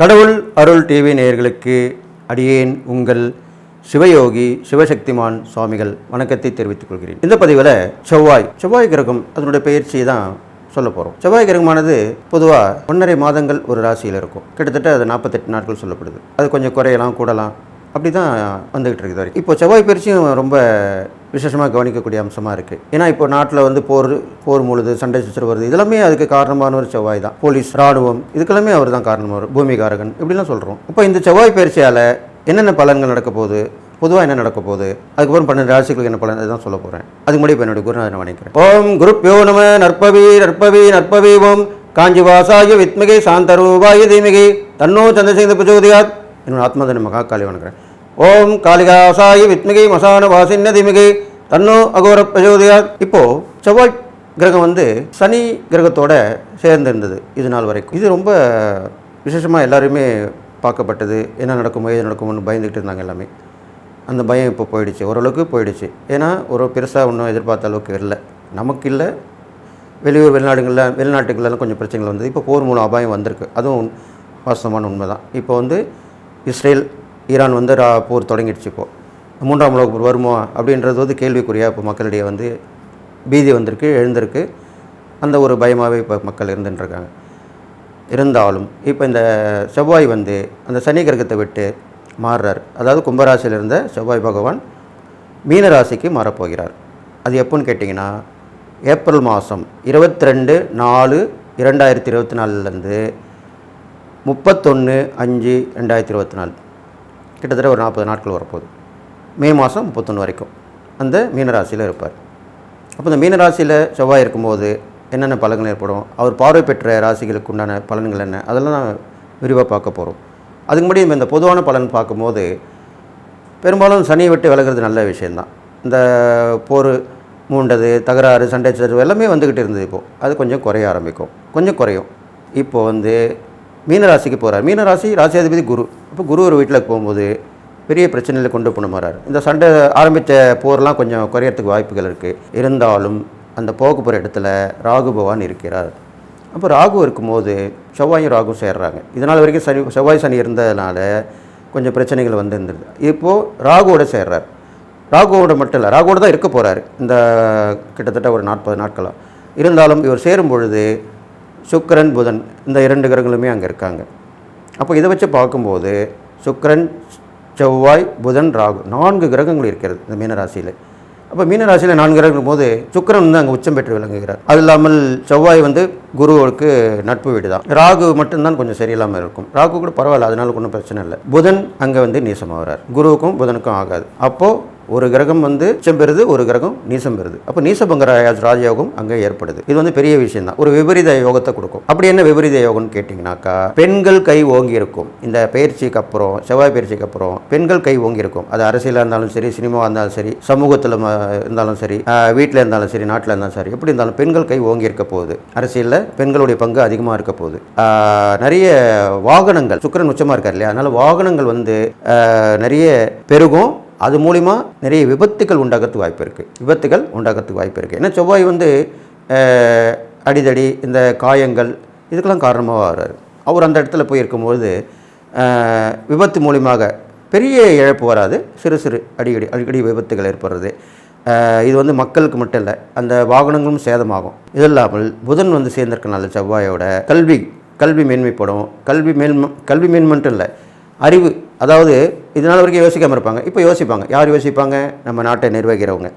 கடவுள் அருள் டிவி நேயர்களுக்கு அடியேன் உங்கள் சிவயோகி சிவசக்திமான் சுவாமிகள் வணக்கத்தை தெரிவித்துக் கொள்கிறேன். இந்த பதிவில் செவ்வாய் செவ்வாய் கிரகம் அதனுடைய பயிற்சியை தான் சொல்ல போகிறோம் செவ்வாய் கிரகமானது பொதுவாக ஒன்றரை மாதங்கள் ஒரு ராசியில் இருக்கும். கிட்டத்தட்ட அது நாற்பத்தெட்டு நாட்கள் சொல்லப்படுது. அது கொஞ்சம் குறையலாம் கூடலாம் அப்படி தான் வந்துகிட்டு இருக்குது வரைக்கும். இப்போ செவ்வாய் பயிற்சியும் ரொம்ப விசேஷமாக கவனிக்கக்கூடிய அம்சமாக இருக்குது ஏன்னா இப்போ நாட்டில் வந்து போர் போர் முழுது சண்டை சச்சரவு வருது இதெல்லாமே அதுக்கு காரணமான ஒரு செவ்வாய் தான். போலீஸ் ராணுவம் இதுக்கெல்லாமே அவர் தான் காரணமாக பூமிகாரகன் இப்படிலாம் சொல்கிறோம் இப்போ இந்த செவ்வாய் பயிற்சியால் என்னென்ன பலன்கள் நடக்க போகுது? பொதுவாக என்ன நடக்க போகுது? அதுக்கப்புறம் பன்னெண்டு ராசிகளுக்கு என்ன பலன்? தான் சொல்ல போகிறேன் அதுக்கு முன்னாடி இப்போ என்னுடைய நான் நினைக்கிறேன் ஓம் குருப்பியோ நம நற்பவி நற்பவி நற்பவி ஓம். காஞ்சி வாசாய வித்மகே சாந்தரூபாய தீமிகை. தன்னோ சந்திரசேகர பிரச்சோதியாத். என்னோட ஆத்மதன மகா காளி வணங்குறேன். ஓம் காளிகாசாய வித்மிகை மசான வாசின்ன திமிகை தன்னோ அகோர பிரச்சோதயாத் இப்போ செவ்வாய் கிரகம் வந்து சனி கிரகத்தோட சேர்ந்திருந்தது இது நாள் வரைக்கும். இது ரொம்ப விசேஷமாக எல்லாருமே பார்க்கப்பட்டது. என்ன நடக்குமோ எது நடக்குமோன்னு பயந்துக்கிட்டு இருந்தாங்க எல்லாமே. அந்த பயம் இப்போ போயிடுச்சு. ஓரளவுக்கு போயிடுச்சு. ஏன்னா ஒரு பெருசாக ஒன்றும் எதிர்பார்த்த அளவுக்கு இல்லை நமக்கு இல்லை. வெளியூர் வெளிநாடுகளில் வெளிநாட்டுகளெல்லாம் கொஞ்சம் பிரச்சனைகள் வந்தது. இப்போ போர் மூலம் அபாயம் வந்திருக்கு. அதுவும் வாஸ்தவமான உண்மை தான் இப்போ வந்து இஸ்ரேல் ஈரான் வந்து ரா போர் தொடங்கிடுச்சு இப்போது மூன்றாம் உலக போர் வருமா அப்படின்றது வந்து கேள்விக்குறியாக இப்போ மக்களிடையே வந்து பீதி வந்திருக்கு எழுந்திருக்கு. அந்த ஒரு பயமாகவே இப்போ மக்கள் இருந்துட்டுருக்காங்க. இருந்தாலும் இப்போ இந்த செவ்வாய் வந்து அந்த சனி கிரகத்தை விட்டு மாறுறார். அதாவது கும்பராசியில் இருந்த செவ்வாய் பகவான் மீன ராசிக்கு மாறப்போகிறார். அது எப்போன்னு கேட்டிங்கன்னா ஏப்ரல் மாதம் இருபத்தி ரெண்டு நாலு இரண்டாயிரத்தி இருபத்தி நாலுலேருந்து முப்பத்தொன்று அஞ்சு ரெண்டாயிரத்தி இருபத்தி நாலு. கிட்டத்தட்ட ஒரு நாற்பது நாட்கள் வரப்போகுது. மே மாதம் முப்பத்தொன்று வரைக்கும் அந்த மீனராசியில் இருப்பார். அப்போ இந்த மீனராசியில் செவ்வாய் இருக்கும்போது என்னென்ன பலன்கள் ஏற்படும்? அவர் பார்வை பெற்ற ராசிகளுக்கு உண்டான பலன்கள் என்ன? அதெல்லாம் நான் விரிவாக பார்க்க போகிறோம் அதுக்கு முன்னாடி நம்ம இந்த பொதுவான பலன் பார்க்கும்போது பெரும்பாலும் சனியை விட்டு விலகிறது நல்ல விஷயந்தான் இந்த போர் மூண்டது தகராறு சண்டை சச்சரவு எல்லாமே வந்துக்கிட்டு இருந்தது இப்போது அது கொஞ்சம் குறைய ஆரம்பிக்கும். கொஞ்சம் குறையும். இப்போ வந்து மீனராசிக்கு போகிறார் மீனராசி ராசியாதிபதி குரு. இப்போ குரு ஒரு வீட்டில் போகும்போது பெரிய பிரச்சனையில் கொண்டு போன மாறார். இந்த சண்டை ஆரம்பித்த போர்லாம் கொஞ்சம் குறையறதுக்கு வாய்ப்புகள் இருக்குது இருந்தாலும் அந்த போக போகிற இடத்துல ராகு பவான் இருக்கிறார். அப்போ ராகு இருக்கும்போது செவ்வாயும் ராகும் சேர்றாங்க. இதனால் வரைக்கும் சனி செவ்வாய் சனி இருந்ததுனால கொஞ்சம் பிரச்சனைகள் வந்து இருந்தது இப்போது ராகுவோட சேர்றார். ராகுவோட மட்டும் இல்லை ராகுவோட தான் இருக்க போகிறார் இந்த கிட்டத்தட்ட ஒரு நாற்பது நாட்களாக இருந்தாலும் இவர் சேரும் பொழுது சுக்கரன் புதன் இந்த இரண்டு கிரகங்களுமே அங்கே இருக்காங்க. அப்போ இதை வச்சு பார்க்கும்போது சுக்கரன் செவ்வாய் புதன் ராகு நான்கு கிரகங்கள் இருக்கிறது இந்த மீனராசியில் அப்போ மீனராசியில் நான்கு கிரகங்கள் போது சுக்கிரன் வந்து அங்கே உச்சம் பெற்று விளங்குகிறார். அது இல்லாமல் செவ்வாய் வந்து குருவுக்கு நட்பு வீடு தான். ராகு மட்டும்தான் கொஞ்சம் சரியில்லாமல் இருக்கும். ராகு கூட பரவாயில்ல அதனால ஒன்றும் பிரச்சனை இல்லை. புதன் அங்கே வந்து நீசமாகிறார் குருவுக்கும் புதனுக்கும் ஆகாது. அப்போது ஒரு கிரகம் வந்து உச்சம் பெறுது ஒரு கிரகம் நீசம் பெறுது. அப்போ நீசபங்க ராஜ- ராஜயோகம் அங்கே ஏற்படுது. இது வந்து பெரிய விஷயம் தான் ஒரு விபரீத யோகத்தை கொடுக்கும். அப்படி என்ன விபரீத யோகம்னு கேட்டிங்கனாக்கா பெண்கள் கை ஓங்கி இருக்கும். இந்த பயிற்சிக்கு அப்புறம் செவ்வாய் பயிற்சிக்கு அப்புறம் பெண்கள் கை ஓங்கி இருக்கும். அது அரசியலாக இருந்தாலும் சரி சினிமாவாக இருந்தாலும் சரி சமூகத்தில் இருந்தாலும் சரி வீட்டில் இருந்தாலும் சரி நாட்டில் இருந்தாலும் சரி எப்படி இருந்தாலும் பெண்கள் கை ஓங்கி இருக்க போகுது. அரசியலில் பெண்களுடைய பங்கு அதிகமாக இருக்க போகுது. நிறைய வாகனங்கள் சுக்கரன் உச்சமாக இருக்கார் இல்லையா? அதனால் வாகனங்கள் வந்து நிறைய பெருகும். அது மூலிமா நிறைய விபத்துகள் உண்டாகிறதுக்கு வாய்ப்பு இருக்குது விபத்துகள் உண்டாகிறதுக்கு வாய்ப்பு இருக்குது ஏன்னா செவ்வாய் வந்து அடிதடி இந்த காயங்கள் இதுக்கெல்லாம் காரணமாக வர்றாரு. அவர் அந்த இடத்துல போய் இருக்கும்போது விபத்து மூலியமாக பெரிய இழப்பு வராது. சிறு சிறு அடிக்கடி அடிக்கடி விபத்துகள் ஏற்படுறது. இது வந்து மக்களுக்கு மட்டும் இல்லை அந்த வாகனங்களும் சேதமாகும். இது இல்லாமல் புதன் வந்து சேர்ந்திருக்கனால செவ்வாயோட கல்வி கல்வி மேன்மைப்படும். கல்வி மேன்ம கல்வி மேன்மட்டும் இல்லை அறிவு. அதாவது இதனால் வரைக்கும் யோசிக்காமல் இருப்பாங்க. இப்போ யோசிப்பாங்க. யார் யோசிப்பாங்க? நம்ம நாட்டை நிர்வகிக்கிறவங்க.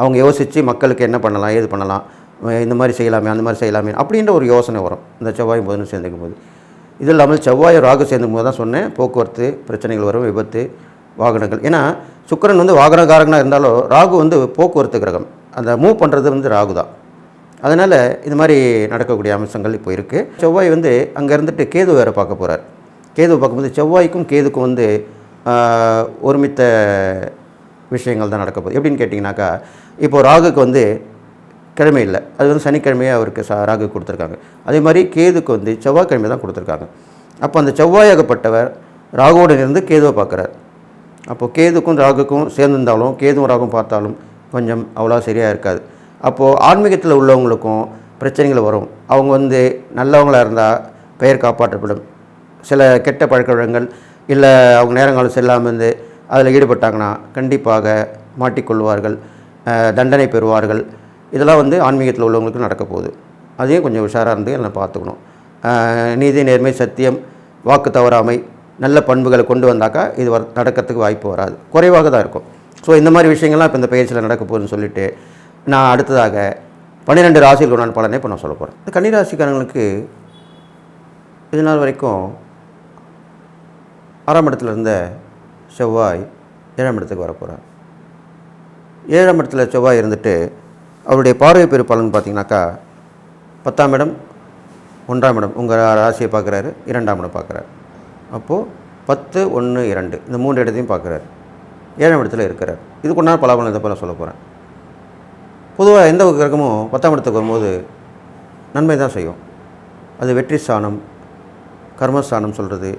அவங்க யோசித்து மக்களுக்கு என்ன பண்ணலாம் ஏது பண்ணலாம் இந்த மாதிரி செய்யலாமே அந்த மாதிரி செய்யலாமே அப்படின்ற ஒரு யோசனை வரும். இந்த செவ்வாய் புதனும் சேர்ந்துக்கும் போது. இது இல்லாமல் செவ்வாய் ராகு சேர்ந்துக்கும் போது தான் சொன்னேன். போக்குவரத்து பிரச்சனைகள் வரும் விபத்து வாகனங்கள். ஏன்னா சுக்கரன் வந்து வாகனக்காரங்களாக இருந்தாலும் ராகு வந்து போக்குவரத்து கிரகம். அந்த மூவ் பண்ணுறது வந்து ராகு தான். அதனால் இது மாதிரி நடக்கக்கூடிய அம்சங்கள் இப்போ இருக்குது செவ்வாய் வந்து அங்கே இருந்துட்டு கேது வேறு பார்க்க போகிறார் கேது பார்க்கும்போது செவ்வாய்க்கும் கேதுக்கும் வந்து ஒருமித்த விஷயங்கள் தான் நடக்க போகுது. எப்படின்னு கேட்டிங்கனாக்கா இப்போ ராகுக்கு வந்து கிழமை இல்லை. அது வந்து சனிக்கிழமையே அவருக்கு சா ராகு கொடுத்துருக்காங்க. அதே மாதிரி கேதுக்கு வந்து செவ்வாய்க்கிழமை தான் கொடுத்துருக்காங்க. அப்போ அந்த செவ்வாயாகப்பட்டவர் ராகுவோடு இருந்து கேதுவை பார்க்குறார். அப்போ கேதுக்கும் ராகுக்கும் சேர்ந்திருந்தாலும் கேதுவும் ராகும் பார்த்தாலும் கொஞ்சம் அவ்வளோ சரியாக இருக்காது. அப்போது ஆன்மீகத்தில் உள்ளவங்களுக்கும் பிரச்சனைகள் வரும். அவங்க வந்து நல்லவங்களாக இருந்தால் பெயர் காப்பாற்றப்படும். சில கெட்ட பழக்க வழக்கங்கள் இல்லை அவங்க நேரங்காலம் செல்லாமல் இருந்து அதில் ஈடுபட்டாங்கன்னா கண்டிப்பாக மாட்டிக்கொள்வார்கள் தண்டனை பெறுவார்கள். இதெல்லாம் வந்து ஆன்மீகத்தில் உள்ளவங்களுக்கு நடக்க போகுது. அதையும் கொஞ்சம் உஷாராக இருந்து எல்லாம் பார்த்துக்கணும். நீதி நேர்மை சத்தியம் வாக்கு தவறாமை நல்ல பண்புகளை கொண்டு வந்தாக்கா இது வர நடக்கிறதுக்கு வாய்ப்பு வராது. குறைவாக தான் இருக்கும். ஸோ இந்த மாதிரி விஷயங்கள்லாம் இப்போ இந்த பயிற்சியில் நடக்க போகுதுன்னு சொல்லிட்டு நான் அடுத்ததாக பன்னிரெண்டு ராசிகள் உண்டான பலனை இப்போ நான் சொல்ல போகிறேன் இந்த கன்னிராசிக்காரங்களுக்கு இது நாள் வரைக்கும் ஆறாம் இடத்துல இருந்த செவ்வாய் ஏழாம் இடத்துக்கு வரப்போகிறார் ஏழாம் இடத்துல செவ்வாய் இருந்துட்டு அவருடைய பார்வை பெரு பலன் பார்த்தீங்கன்னாக்கா பத்தாம் இடம் ஒன்றாம் இடம் உங்கள் ராசியை பார்க்குறாரு இரண்டாம் இடம் பார்க்குறாரு. அப்போது பத்து ஒன்று இரண்டு இந்த மூன்று இடத்தையும் பார்க்குறாரு. ஏழாம் இடத்துல இருக்கிறார். இதுக்கு ஒன்றா பலாபலம் இதை போல சொல்ல போகிறேன் பொதுவாக எந்த கிரகமும் பத்தாம் இடத்துக்கு வரும்போது நன்மை தான் செய்யும். அது வெற்றி ஸ்தானம் கர்மஸ்தானம் சொல்கிறது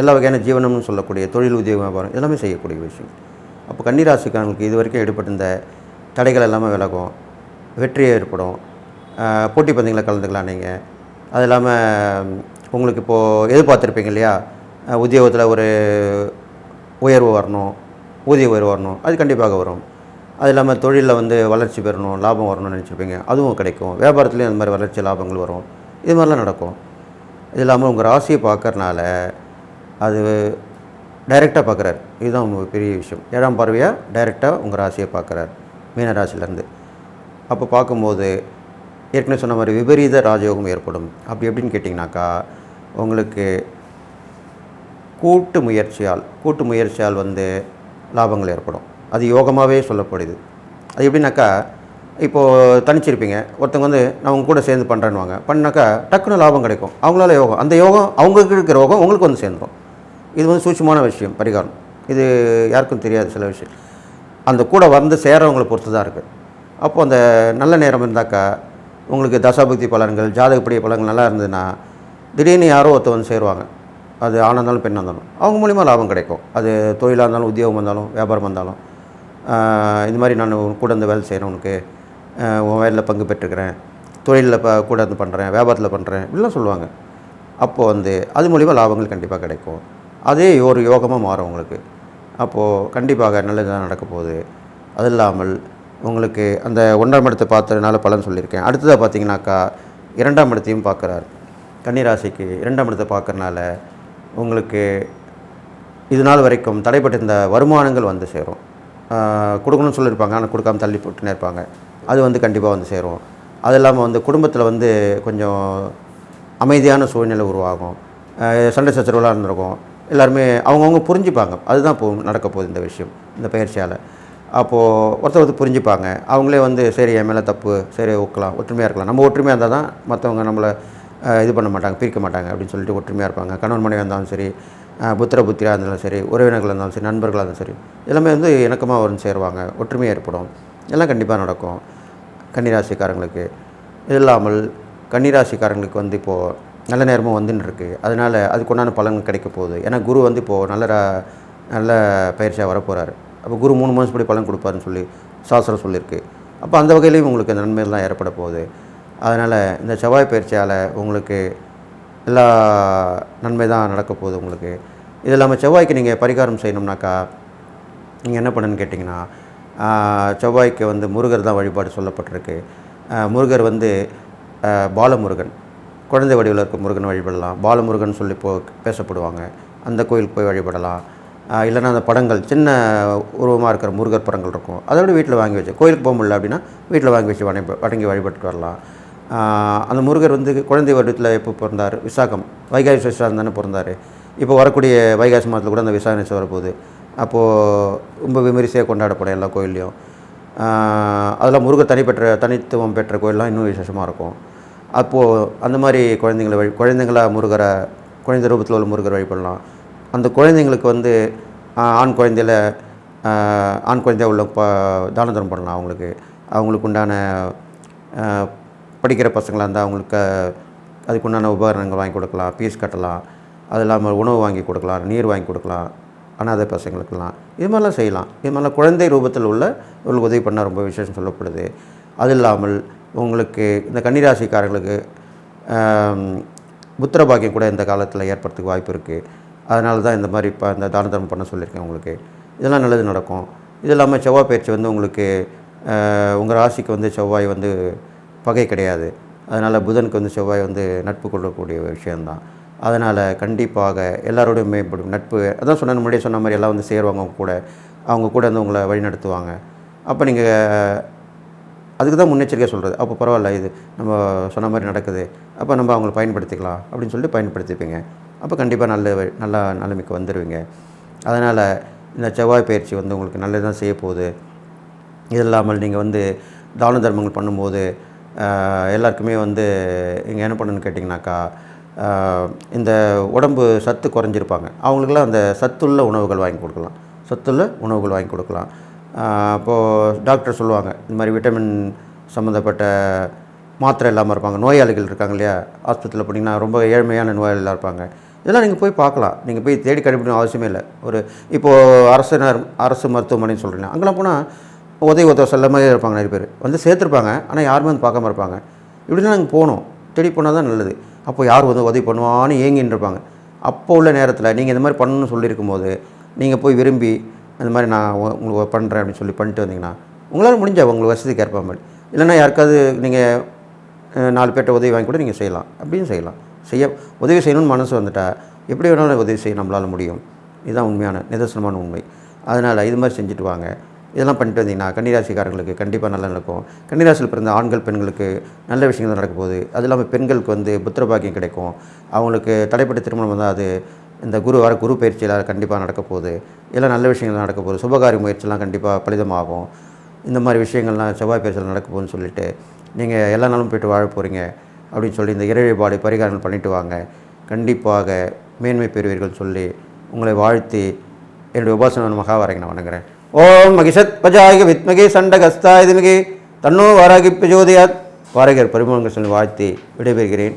எல்லா வகையான ஜீவனம்னு சொல்லக்கூடிய தொழில் உதவி வியாபாரம் எல்லாமே செய்யக்கூடிய விஷயம். அப்போ கன்னிராசிக்காரங்களுக்கு இது வரைக்கும் ஈடுபட்டிருந்த தடைகள் எல்லாமே விலகும். வெற்றியை ஏற்படும். போட்டி பந்தயங்களை கலந்துக்கலாம் நீங்கள் அது இல்லாமல் உங்களுக்கு இப்போது எதிர்பார்த்துருப்பீங்க இல்லையா? உத்தியோகத்தில் ஒரு உயர்வு வரணும் ஊதிய உயர்வு வரணும் அது கண்டிப்பாக வரும். அது இல்லாமல் தொழிலில் வந்து வளர்ச்சி பெறணும் லாபம் வரணும்னு நினச்சிருப்பீங்க. அதுவும் கிடைக்கும். வியாபாரத்துலேயும் அந்த மாதிரி வளர்ச்சி லாபங்கள் வரும். இது மாதிரிலாம் நடக்கும். இது இல்லாமல் உங்கள் ராசியை பார்க்குறனால அது டைரெக்டாக பார்க்குறாரு இதுதான் உங்க பெரிய விஷயம். ஏழாம் பார்வையாக டைரெக்டாக உங்கள் ராசியை பார்க்குறாரு மீனராசிலேருந்து அப்போ பார்க்கும்போது ஏற்கனவே சொன்ன மாதிரி விபரீத ராஜயோகம் ஏற்படும். அப்படி எப்படின்னு கேட்டிங்கனாக்கா உங்களுக்கு கூட்டு முயற்சியால் கூட்டு முயற்சியால் வந்து லாபங்கள் ஏற்படும். அது யோகமாகவே சொல்லப்படுது. அது எப்படின்னாக்கா இப்போது தனிச்சிருப்பீங்க. ஒருத்தவங்க வந்து நான் உங்க கூட சேர்ந்து பண்ணுறேன்னுவாங்க பண்ணாக்கா டக்குன்னு லாபம் கிடைக்கும். அவங்களால யோகம் அந்த யோகம் அவங்களுக்கு இருக்கிற யோகம் உங்களுக்கு வந்து சேர்ந்துடும் இது வந்து சூட்சமான விஷயம் பரிகாரம். இது யாருக்கும் தெரியாது சில விஷயம். அந்த கூட வந்து சேரவங்களை பொறுத்து தான் இருக்குது அப்போது அந்த நல்ல நேரம் இருந்தாக்கா உங்களுக்கு தசாபக்தி பலன்கள் ஜாதகப்படி பலன்கள் நல்லா இருந்ததுன்னா திடீர்னு யாரோ ஒருத்தர் வந்து சேருவாங்க. அது ஆணாக இருந்தாலும் பெண்ணாக இருந்தாலும். அவங்க மூலிமா லாபம் கிடைக்கும். அது தொழிலாக இருந்தாலும் உத்தியோகம் இருந்தாலும் வியாபாரம் இருந்தாலும் இது இந்த மாதிரி நான் உன் கூட இருந்து வேலை செய்கிறேன் உனக்கு. உன் வேலையில் பங்கு பெற்றுக்கிறேன். தொழிலில் ப கூட இருந்து பண்ணுறேன் வியாபாரத்தில் பண்ணுறேன் இப்படிலாம் சொல்லுவாங்க. அப்போது வந்து அது மூலிமா லாபங்கள் கண்டிப்பாக கிடைக்கும். அதே ஒரு யோகமாக மாறும் உங்களுக்கு. அப்போது கண்டிப்பாக நல்லதாக நடக்க போகுது. அது இல்லாமல் உங்களுக்கு அந்த ஒன்றாம் இடத்தை பார்த்ததுனால பலன் சொல்லியிருக்கேன். அடுத்ததாக பார்த்தீங்கன்னாக்கா இரண்டாம் இடத்தையும் பார்க்குறார். கன்னிராசிக்கு இரண்டாம் இடத்தை பார்க்கறனால உங்களுக்கு இது நாள் வரைக்கும் தடைப்பட்டிருந்த வருமானங்கள் வந்து சேரும். கொடுக்கணும்னு சொல்லியிருப்பாங்க. ஆனால் கொடுக்காம தள்ளி போட்டுனே இருப்பாங்க. அது வந்து கண்டிப்பாக வந்து சேரும். அது இல்லாமல் வந்து குடும்பத்தில் வந்து கொஞ்சம் அமைதியான சூழ்நிலை உருவாகும். சண்டை சச்சரவுலாம் இருந்திருக்கும் எல்லாருமே அவங்கவுங்க புரிஞ்சுப்பாங்க. அதுதான் இப்போ நடக்க போகுது இந்த விஷயம் இந்த பயிற்சியால். அப்போது ஒருத்தர் ஒருத்தர் புரிஞ்சுப்பாங்க. அவங்களே வந்து சரி என் மேலே தப்பு. சரி ஒக்கலாம். ஒற்றுமையாக இருக்கலாம். நம்ம ஒற்றுமையாக இருந்தால் தான் மற்றவங்க நம்மளை இது பண்ண மாட்டாங்க பிரிக்க மாட்டாங்க அப்படின்னு சொல்லிட்டு ஒற்றுமையாக இருப்பாங்க. கணவன் மனைவி இருந்தாலும் சரி புத்திர புத்திரியாக இருந்தாலும் சரி உறவினர்களாக இருந்தாலும் சரி நண்பர்களாக இருந்தாலும் சரி எல்லாமே வந்து இணக்கமாக வந்து சேருவாங்க. ஒற்றுமையாக ஏற்படும். எல்லாம் கண்டிப்பாக நடக்கும். கன்னிராசிக்காரங்களுக்கு. இது இல்லாமல் கன்னிராசிக்காரங்களுக்கு வந்து இப்போது நல்ல நேரமும் வந்துன்னு இருக்குது அதனால் அதுக்கு உண்டான பலன் கிடைக்க போகுது. ஏன்னா குரு வந்து இப்போது நல்ல நல்ல பயிற்சியாக வரப்போகிறாரு அப்போ குரு மூணு மாதம் படி பலன் கொடுப்பாருன்னு சொல்லி சாஸ்திரம் சொல்லியிருக்கு அப்போ அந்த வகையிலையும் உங்களுக்கு அந்த நன்மைகள்லாம் ஏற்பட போகுது. அதனால் இந்த செவ்வாய் பயிற்சியால் உங்களுக்கு எல்லா நன்மை தான் நடக்க போகுது உங்களுக்கு. இது இல்லாமல் செவ்வாய்க்கு நீங்கள் பரிகாரம் செய்யணும்னாக்கா நீங்கள் என்ன பண்ணுன்னு கேட்டிங்கன்னா செவ்வாய்க்கு வந்து முருகர் தான் வழிபாடு சொல்லப்பட்டிருக்கு. முருகர் வந்து பாலமுருகன். குழந்தை வடிவில் இருக்க முருகன் வழிபடலாம் பாலமுருகன் சொல்லி போ பேசப்படுவாங்க. அந்த கோயிலுக்கு போய் வழிபடலாம். இல்லைன்னா அந்த படங்கள் சின்ன உருவமாக இருக்கிற முருகர் படங்கள் இருக்கும். அதோட வீட்டில் வாங்கி வச்சு கோயிலுக்கு போக முடியல அப்படின்னா வீட்டில் வாங்கி வச்சு வணங்கி வணங்கி வழிபட்டு வரலாம். அந்த முருகர் வந்து குழந்தை வருடத்தில் எப்போ பிறந்தார்? விசாகம் வைகாசி விசாகம் தானே பிறந்தார். இப்போ வரக்கூடிய வைகாசி மாதத்தில் கூட அந்த விசாகனேசி வரப்போகுது. அப்போது ரொம்ப விமரிசையாக கொண்டாடப்படும் எல்லா கோயில்லையும். ஆஹ், அதெல்லாம் முருகர் தனிப்பெற்ற தனித்துவம் பெற்ற கோயிலெலாம் இன்னும் விசேஷமாக இருக்கும். அப்போது அந்த மாதிரி குழந்தைங்களை வழி குழந்தைங்களா முருகரை குழந்தை ரூபத்தில் உள்ள முருகர் வழிபடலாம். அந்த குழந்தைங்களுக்கு வந்து ஆண் குழந்தையில் ஆண் குழந்தையாக உள்ள ப தான தர்மம் பண்ணலாம் அவங்களுக்கு. அவங்களுக்கு உண்டான படிக்கிற பசங்களாக இருந்தால் அவங்களுக்கு அதுக்குண்டான உபகரணங்கள் வாங்கி கொடுக்கலாம். ஃபீஸ் கட்டலாம். அது இல்லாமல் உணவு வாங்கி கொடுக்கலாம். நீர் வாங்கி கொடுக்கலாம். அனாதை பசங்களுக்கெல்லாம். இது மாதிரிலாம் செய்யலாம். இது மாதிரிலாம் குழந்தை ரூபத்தில் உள்ள இவங்களுக்கு உதவி பண்ணால் ரொம்ப விசேஷம் சொல்லப்படுது. அது இல்லாமல் உங்களுக்கு இந்த கன்னிராசிக்காரர்களுக்கு ஆம், புத்திர பாக்கியம் கூட இந்த காலத்தில் ஏற்படுறதுக்கு வாய்ப்பு இருக்குது அதனால தான் இந்த மாதிரி இப்போ இந்த தான தர்மம் பண்ண சொல்லியிருக்கேன் உங்களுக்கு. இதெல்லாம் நல்லது நடக்கும். இது இல்லாமல் செவ்வாய் பயிற்சி வந்து உங்களுக்கு உங்கள் ராசிக்கு வந்து செவ்வாய் வந்து பகை கிடையாது. அதனால் புதனுக்கு வந்து செவ்வாய் வந்து நட்பு கொள்ளக்கூடிய ஒரு விஷயந்தான் அதனால் கண்டிப்பாக எல்லாரோடையும் மேம்படும். நட்பு அதான் சொன்ன முன்னாடியே சொன்ன மாதிரி எல்லாம் வந்து சேருவாங்க அவங்க கூட. அவங்க கூட வந்து உங்களை வழிநடத்துவாங்க. அப்போ நீங்கள் அதுக்கு தான் முன்னெச்சரிக்கை சொல்கிறது அப்போ பரவாயில்ல இது நம்ம சொன்ன மாதிரி நடக்குது. அப்போ நம்ம அவங்கள பயன்படுத்திக்கலாம் அப்படின்னு சொல்லிட்டு பயன்படுத்திப்பீங்க. அப்போ கண்டிப்பாக நல்ல நல்லா நல்ல நிலைமைக்கு வந்துடுவீங்க அதனால் இந்த செவ்வாய் பயிற்சி வந்து உங்களுக்கு நல்லது தான் செய்ய போகுது. இது இல்லாமல் நீங்கள் வந்து தான தர்மங்கள் பண்ணும்போது எல்லாருக்குமே வந்து இங்கே என்ன பண்ணணும்னு கேட்டிங்கனாக்கா இந்த உடம்பு சத்து குறைஞ்சிருப்பாங்க. அவங்களுக்கெல்லாம் அந்த சத்துள்ள உணவுகள் வாங்கி கொடுக்கலாம். சத்துள்ள உணவுகள் வாங்கி கொடுக்கலாம். அப்போது டாக்டர் சொல்லுவாங்க இந்த மாதிரி விட்டமின் சம்மந்தப்பட்ட மாத்திரை இல்லாமல் இருப்பாங்க. நோயாளிகள் இருக்காங்க இல்லையா? ஆஸ்பத்திரியில் போனீங்கன்னா ரொம்ப ஏழ்மையான நோயாளிகளாக இருப்பாங்க. இதெல்லாம் நீங்கள் போய் பார்க்கலாம். நீங்கள் போய் தேடி கண்டுபிடிக்கணும் அவசியமே இல்லை. ஒரு இப்போது அரசு அரசு மருத்துவமனைன்னு சொல்கிறீங்க அங்கெல்லாம் போனால் உதவி உதவ செல்ல மாதிரி இருப்பாங்க நிறைய பேர். வந்து சேர்த்துருப்பாங்க. ஆனால் யாருமே வந்து பார்க்காம இருப்பாங்க. இப்படிலாம் நாங்கள் போகணும் தேடி போனால் தான் நல்லது. அப்போ யார் வந்து உதவி பண்ணுவான்னு ஏங்கின்னு இருப்பாங்க. அப்போ உள்ள நேரத்தில் நீங்கள் இந்த மாதிரி பண்ணணும்னு சொல்லியிருக்கும் போது நீங்கள் போய் விரும்பி இந்த மாதிரி நான் உங்களுக்கு பண்ணுறேன் அப்படின்னு சொல்லி பண்ணிட்டு வந்தீங்கன்னா உங்களால் முடிஞ்ச உங்களுக்கு வசதிக்கு ஏற்ப மாதிரி. இல்லைன்னா யாருக்காவது நீங்கள் நாலு பேர்ட்ட உதவி வாங்கி கூட நீங்கள் செய்யலாம். அப்படியும் செய்யலாம். செய்ய உதவி செய்யணும்னு மனசு வந்துட்டா எப்படி வேணாலும் உதவி செய்ய நம்மளால் முடியும். இதுதான் உண்மையான நிதர்சனமான உண்மை. அதனால் இது மாதிரி செஞ்சுட்டு வாங்க. இதெல்லாம் பண்ணிட்டு வந்தீங்கன்னா கன்னிராசிக்காரங்களுக்கு கண்டிப்பாக நல்லா நடக்கும். கன்னிராசியில் பிறந்த ஆண்கள் பெண்களுக்கு நல்ல விஷயங்கள் தான் நடக்க போகுது. அது இல்லாமல் பெண்களுக்கு வந்து புத்திர பாக்கியம் கிடைக்கும். அவங்களுக்கு தடைப்பட்ட திருமணம் வந்தால் அது இந்த குரு வர குரு பயிற்சியில் கண்டிப்பாக நடக்க போகுது இதெல்லாம் நல்ல விஷயங்கள் நடக்க போகுது சுபகாரிய முயற்சியெல்லாம் கண்டிப்பாக பலிதமாகும். இந்த மாதிரி விஷயங்கள்லாம் செவ்வாய் பேசல் நடக்க போகுதுன்னு சொல்லிட்டு நீங்கள் எல்லா நாளும் போயிட்டு வாழ போகிறீங்க அப்படின்னு சொல்லி இந்த இறை வழிபாடு பரிகாரங்கள் பண்ணிட்டு வாங்க. கண்டிப்பாக மேன்மை பெறுவீர்கள் சொல்லி உங்களை வாழ்த்தி என்னுடைய உபாசன மகாவாரைக்கு நான் வணங்குறேன். ஓம் மகிஷத் பஜாயக வித்மகி சண்டகஸ்தாயதிமிகி தன்னோ வாராகி பிரஜோதயாத் வாரகர் பரிமளங்கள் சொல்லி வாழ்த்தி விடைபெறுகிறேன்.